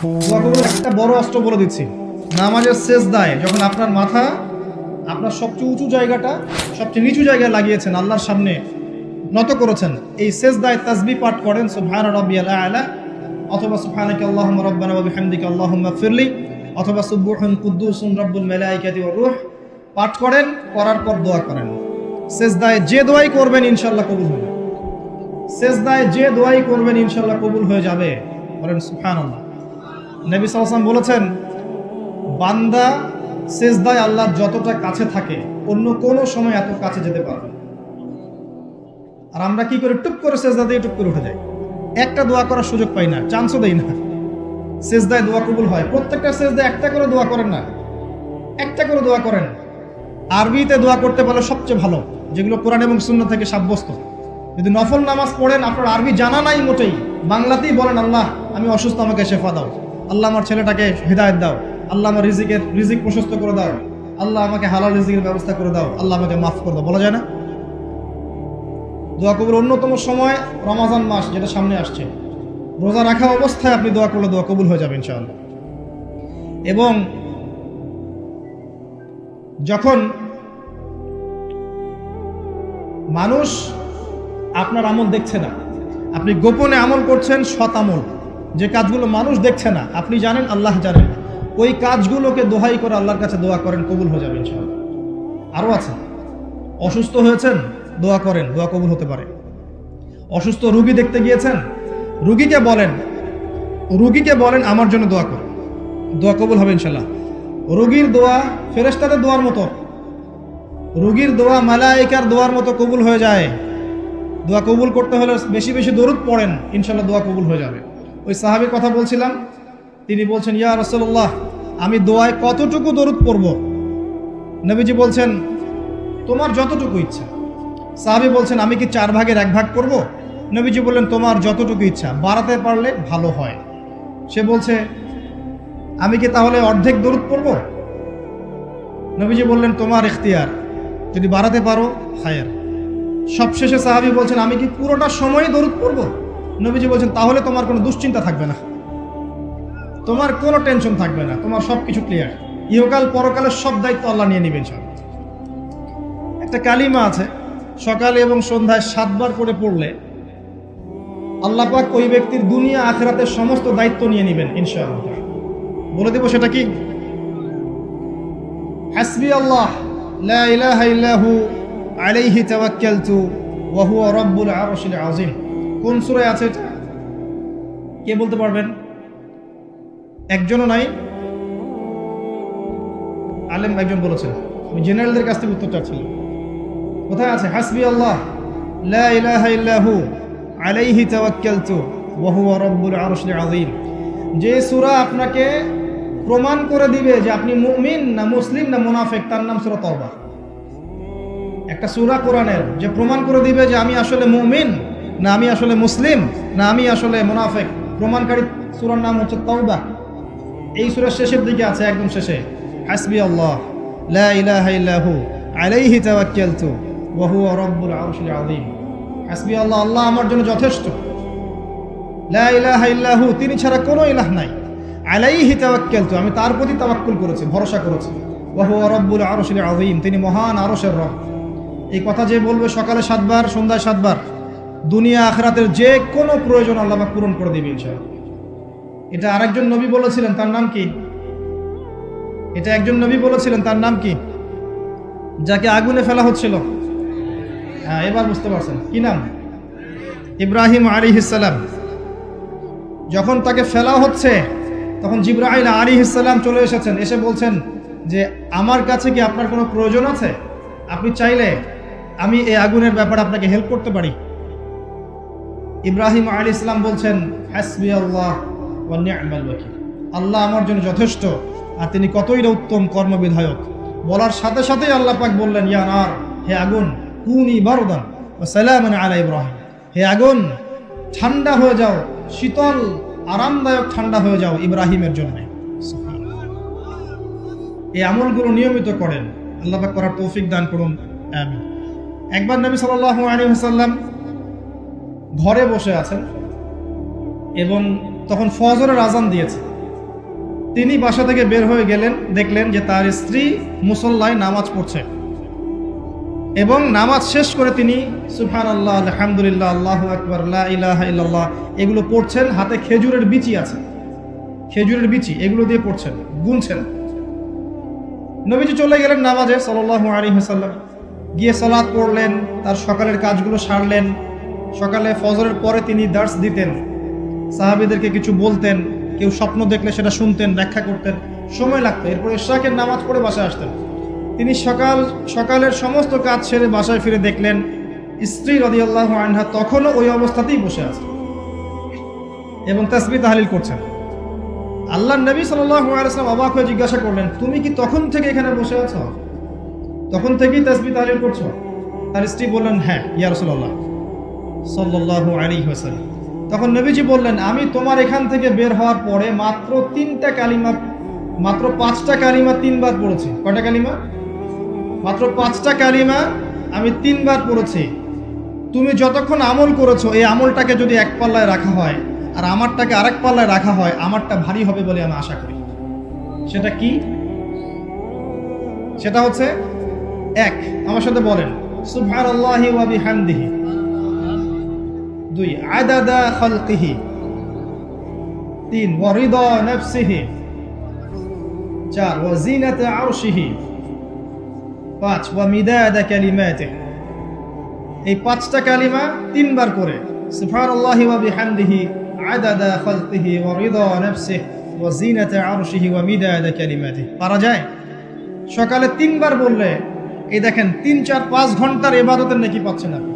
একটা বড় অস্ত্র বলে দিচ্ছি। নামাজের শেষ দায় যখন আপনার মাথা, আপনার সবচেয়ে উঁচু জায়গাটা, সবচেয়ে নিচু জায়গায় লাগিয়েছেন, আল্লাহর সামনে নত করেছেন, এই শেষ দায় তাসবি পাঠ করেন সুবহান রাব্বিয়াল আলা, অথবা সুবহানাকা আল্লাহুম্মা রাব্বানা ওয়া বিহামদিকা আল্লাহুম্মা ফিরলি, অথবা সুবহুন কুদ্দুসুন রাব্বুল মালাইকাতি ওয়ার রূহ পাঠ করেন, করার পর দোয়া করেন। শেষ দায় যে দোয়াই করবেন, ইনশাআল্লাহ কবুল হবে। দায় যে দোয়াই করবেন, ইনশাআল্লাহ কবুল হয়ে যাবে। বলেন সুবহানাল্লাহ। নবী সাল্লাল্লাহু বলেছেন, বান্দা সেজদায় আল্লাহর যতটা কাছে থাকে, অন্য কোনো সময় এত কাছে যেতে পারবে। আর আমরা কি করে টুপ করে সেজদা দিয়ে টুপ করে উঠে যাই? একটা দোয়া করার সুযোগ পাই না চান্সও দেই না। সেজদায় দোয়া কবুল হয়, প্রত্যেকটা সেজদায় একটা করে দোয়া করেন না। একটা করে দোয়া করেন। আরবিতে দোয়া করতে পারলে সবচেয়ে ভালো, যেগুলো কোরআন এবং শূন্য থেকে সাব্যস্ত। যদি নফল নামাজ পড়েন, আপনার আরবি জানা নাই মোটেই, বাংলাতেই বলেন, আল্লাহ, আমি অসুস্থ, আমাকে শেফা দাও। আল্লাহ আমার ছেলেটাকে হৃদায়ত দাও। আল্লাহ আমার রিজিকের, রিজিক প্রশস্ত করে দাও। আল্লাহ আমাকে হালাল রিজিকের ব্যবস্থা করে দাও। আল্লাহ আমাকে মাফ করে দাও। বলা যায় না? দোয়া কবুল অন্যতম সময় রমাজান মাস যেটা সামনে আসছে। রোজা রাখা অবস্থায় আপনি দোয়া করলে দোয়া কবুল হয়ে যাবে ইনশাআল্লাহ। এবং যখন মানুষ আপনার আমল দেখছে না, আপনি গোপনে আমল করছেন সৎ আমল। যে কাজগুলো মানুষ দেখছে না, আপনি জানেন, আল্লাহ জানেন ওই কাজগুলোকে দোহাই করে আল্লাহর কাছে দোয়া করেন, কবুল হয়ে যাবে ইনশাআল্লাহ। আরও আছে। অসুস্থ হয়েছেন, দোয়া করেন, দোয়া কবুল হতে পারে। অসুস্থ রুগী দেখতে গিয়েছেন, রুগীকে বলেন রুগীকে বলেন, আমার জন্য দোয়া কর। দোয়া কবুল হবে ইনশাল্লাহ রুগীর দোয়া ফেরেস্তাদের দোয়ার মতো। রুগীর দোয়া মালাইকার দোয়ার মতো কবুল হয়ে যায়। দোয়া কবুল করতে হলে বেশি বেশি দরুদ পড়েন ইনশাল্লাহ দোয়া কবুল হয়ে যাবে। ওই সাহাবির কথা বলছিলাম। তিনি বলছেন, ইয়া রসল্লাহ আমি দোয়ায় কতটুকু দরুদ পড়ব? নবীজি বলছেন, তোমার যতটুকু ইচ্ছা। সাহাবি বলছেন, আমি কি চার ভাগের এক ভাগ করব? নবীজি বললেন, তোমার যতটুকু ইচ্ছা, বাড়াতে পারলে ভালো হয়। সে বলছে, আমি কি তাহলে অর্ধেক দরুদ পড়ব? নবীজি বললেন, তোমার ইখতিয়ার, যদি বাড়াতে পারো হায়ার সবশেষে সাহাবি বলছেন, আমি কি পুরোটা সময় দরুদ পড়ব? নবীজি বলছেন, তাহলে তোমার কোনো দুশ্চিন্তা থাকবে না। তোমার কোনো টেনশন থাকবে না। তোমার সব কিছু ক্লিয়ার। ইহকাল পরকালের সব দায়িত্ব আল্লাহ নিয়ে নেবেন সব। একটা কালিমা আছে, সকালে এবং সন্ধ্যায় সাতবার করে পড়লে আল্লাহ পাক ওই ব্যক্তির দুনিয়া, আখরাতের সমস্ত দায়িত্ব নিয়ে নেবেন, ইনশাআল্লাহ। বলে দেব সেটা কি? হাসবি আল্লাহ, লা ইলাহা ইল্লাহু আলাইহি তাওয়াক্কালতু, ওয়া হুয়া রাব্বুল আরশিল আযীম। কোন সুরায় আছে এটা? কে বলতে পারবেন? একজনও নাই। আলেম একজন বলেছেন। আমি জেনারেলদের কাছ থেকে উত্তর চাচ্ছিলাম। কোথায় আছে? হাসবি আল্লাহ। লা ইলাহা ইল্লাহু আলাইহি তাওয়াক্কালতু। ওয়া হুয়া রাব্বুল আরশিল আযীম। যে সূরা আপনাকে প্রমাণ করে দিবে যে আপনি মুমিন না মুসলিম না মুনাফিক, তার নাম সূরা তওবা। একটা সূরা কোরআনের যে প্রমাণ করে দিবে যে আমি আসলে মুমিন। না আমি আসলে মুসলিম, না আমি আসলে মুনাফিক। প্রমাণকারী সূরার নাম হচ্ছে তওবা। এই সুরের শেষের দিকে আছে একদম শেষে। হাসবি আল্লাহ, লা ইলাহা ইল্লাহু আলাইহি তাওয়াক্কালতু, ওয়া রাব্বুল আরশিল আযীম। হাসবি আল্লাহ আল্লাহ আমার জন্য যথেষ্ট। তিনি ছাড়া কোনো ইলাহ নাই। আমি তার প্রতি তাওয়াক্কুল করেছি, ভরসা করেছি। ওয়া হুয়া আরশিল আযীম, তিনি মহান আরশের রব। এই কথা যে বলবে সকালে সাতবার, সন্ধ্যায় সাতবার দুনিয়া আখরাতের যে কোনো প্রয়োজন আল্লাহ পূরণ করে দিবে ইনশাআল্লাহ। এটা আরেকজন নবী বলেছিলেন, তার নাম কি? এটা একজন নবী বলেছিলেন, তার নাম কি? যাকে আগুনে ফেলা হচ্ছিল। হ্যাঁ এবার বুঝতে পারছেন। কি নাম? ইব্রাহিম আলী যখন তাকে ফেলা হচ্ছে, তখন জিব্রাহিল আলী চলে এসেছেন। এসে বলছেন যে, আমার কাছে কি আপনার কোনো প্রয়োজন আছে? আপনি চাইলে আমি এই আগুনের ব্যাপারে আপনাকে হেল্প করতে পারি। ইব্রাহিম আলী ইসলাম বলছেন, হাসবি আল্লাহ আল্লাহ আমার জন্য যথেষ্ট, আর তিনি কতই না উত্তম কর্মবিধায়ক। বলার সাথে সাথেই আল্লাহ পাক বললেন, ইয়া নার, হে আগুন, কুনি বারদান ও সালামান আলা ইব্রাহিম। হে আগুন, ঠান্ডা হয়ে যাও, শীতল, আরামদায়ক ঠান্ডা হয়ে যাও ইব্রাহিমের জন্য। এই আমলগুলো নিয়মিত করেন। আল্লাহ পাক করার তৌফিক দান করুন। একবার নবী সাল্লাল্লাহু আলাইহি ওয়াসাল্লাম ঘরে বসে আছেন এবং তখন ফজরের আজান দিয়েছে। তিনি বাসা থেকে বের হয়ে গেলেন, দেখলেন যে তার স্ত্রী মুসল্লায় নামাজ পড়ছে এবং নামাজ শেষ করে তিনি সুফান আল্লাহ আলহামদুলিল্লাহ, আল্লাহ আকবর ইল্লাল্লাহ, এগুলো পড়ছেন। হাতে খেজুরের বিচি আছে। খেজুরের বিচি, এগুলো দিয়ে পড়ছেন, গুনছেন। নবীজি চলে গেলেন নামাজে সাল্লাহ আলী হাসাল্লাম গিয়ে সালাদ পড়লেন, তার সকালের কাজগুলো সারলেন। সকালে ফজরের পরে তিনি দার্স দিতেন। সাহাবিদেরকে কিছু বলতেন, কেউ স্বপ্ন দেখলে সেটা শুনতেন, ব্যাখ্যা করতেন, সময় লাগতো। এরপর ইশরাকের নামাজ পড়ে বাসায় আসতেন। তিনি সকাল, সকালের সমস্ত কাজ সেরে বাসায় ফিরে দেখলেন, স্ত্রী রদিয়াল্লাহ আনহা তখনও ওই অবস্থাতেই বসে আছে এবং তাসবি তাহলিল করছেন। আল্লাহ নবী সাল্লাম অবাক হয়ে জিজ্ঞাসা করলেন, তুমি কি তখন থেকে এখানে বসে আছো? তখন থেকেই তাসবি তাহলিল করছ? তার স্ত্রী বললেন হ্যাঁ ইয়া তখন নবীজি বললেন, আমি তোমার এখান থেকে বের হওয়ার পরে মাত্র তিনটা কালিমা, মাত্র পাঁচটা কালিমা তিনবার পড়েছি। কয়টা কালিমা? মাত্র পাঁচটা কালিমা আমি তিনবার পড়েছি। তুমি যতক্ষণ আমল করেছ, এই আমলটাকে যদি এক পাল্লায় রাখা হয় আর আমারটাকে আরেক পাল্লায় রাখা হয়, আমারটা ভারী হবে বলে আমি আশা করি। সেটা কি? সেটা হচ্ছে, এক, আমার সাথে বলেন, সুবহানাল্লাহি ওয়া বিহামদিহি। দুই, আদাদা খালকিহি। তিন ওয়া রিদা নাফসিহি। চার, ওয়া জিনাতা আরশিহি। পাঁচ, ওয়া মিদাদা কালিমাতিহি। এই পাঁচটা কালিমা তিনবার করে, সুবহানাল্লাহি ওয়া বিহামদিহি, আদাদা খালকিহি ওয়া রিদা নাফসিহি, ওয়া জিনাতা আরশিহি, ওয়া মিদাদা কালিমাতিহি। পারা যায়? সকালে তিনবার বললে, এই দেখেন, তিন, চার, পাঁচ ঘণ্টার এবাদতের নাকি পাচ্ছেন আপনি